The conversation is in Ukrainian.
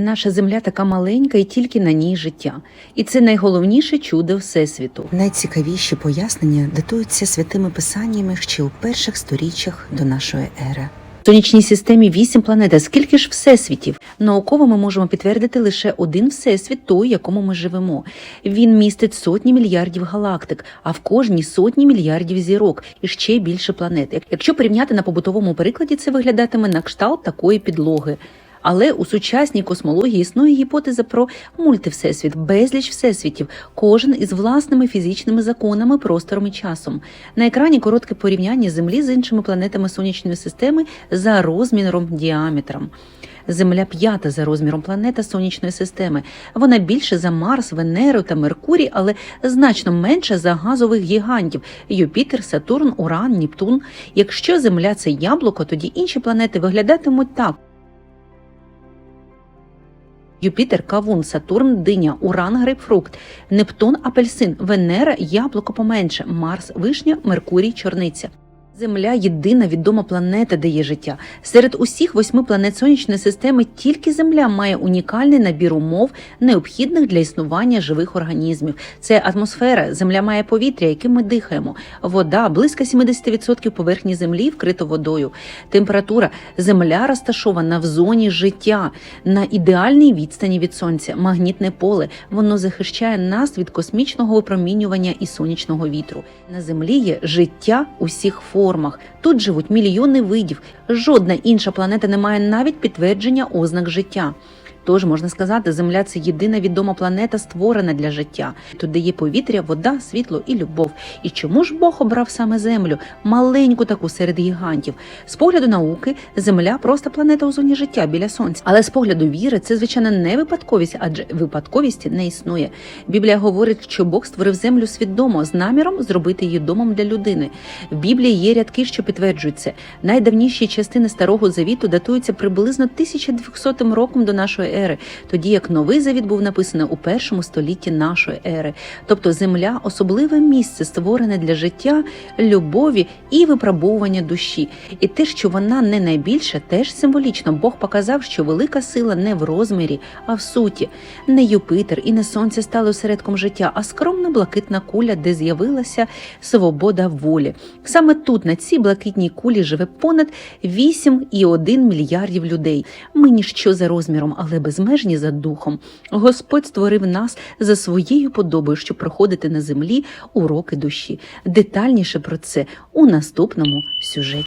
Наша земля така маленька і тільки на ній життя. І це найголовніше чудо Всесвіту. Найцікавіші пояснення датуються святими писаннями ще у перших сторіччях до нашої ери. В сонячній системі вісім планет. А Скільки ж всесвітів? Науково ми можемо підтвердити лише один всесвіт, той, в якому ми живемо. Він містить сотні мільярдів галактик, а в кожній сотні мільярдів зірок і ще більше планет. Якщо порівняти на побутовому прикладі, це виглядатиме на кшталт такої підлоги. Але у сучасній космології існує гіпотеза про мультивсесвіт, безліч всесвітів, кожен із власними фізичними законами, простором і часом. На екрані коротке порівняння Землі з іншими планетами сонячної системи за розміром діаметром. Земля п'ята за розміром планета сонячної системи. Вона більше за Марс, Венеру та Меркурій, але значно менше за газових гігантів Юпітер, Сатурн, Уран, Нептун. Якщо Земля це яблуко, тоді інші планети виглядатимуть так. Юпітер, кавун, Сатурн, диня, Уран, грейпфрукт, Нептун, апельсин, Венера, яблуко поменше, Марс, вишня, Меркурій, чорниця. Земля єдина відома планета, де є життя. Серед усіх восьми планет сонячної системи тільки Земля має унікальний набір умов, необхідних для існування живих організмів. Це атмосфера, земля має повітря, яким ми дихаємо. Вода близько 70% поверхні землі вкрито водою. Температура земля розташована в зоні життя на ідеальній відстані від сонця. Магнітне поле воно захищає нас від космічного випромінювання і сонячного вітру. На землі є життя усіх формах. Тут живуть мільйони видів. Жодна інша планета не має навіть підтвердження ознак життя. Тож можна сказати, Земля це єдина відома планета, створена для життя. Тут де є повітря, вода, світло і любов. І чому ж Бог обрав саме Землю, маленьку таку серед гігантів? З погляду науки, Земля просто планета у зоні життя біля сонця. Але з погляду віри, це звичайно не випадковість, адже випадковісті не існує. Біблія говорить, що Бог створив землю свідомо з наміром зробити її домом для людини. В Біблії є рядки, що підтверджують це. Найдавніші частини старого завіту датуються приблизно 1200 роком до нашої ери, тоді як новий завіт був написаний у першому столітті нашої ери. Тобто земля особливе місце, створене для життя, любові і випробовування душі. І те, що вона не найбільша, теж символічно. Бог показав, що велика сила не в розмірі, а в суті. Не Юпитер і не сонце стали осередком життя, а скромна блакитна куля, де з'явилася свобода волі. Саме тут, на цій блакитній кулі, живе понад 8,1 мільярдів людей. Ми ніщо за розміром, але безмежні за духом. Господь створив нас за своєю подобою, щоб проходити на землі уроки душі. Детальніше про це у наступному сюжеті.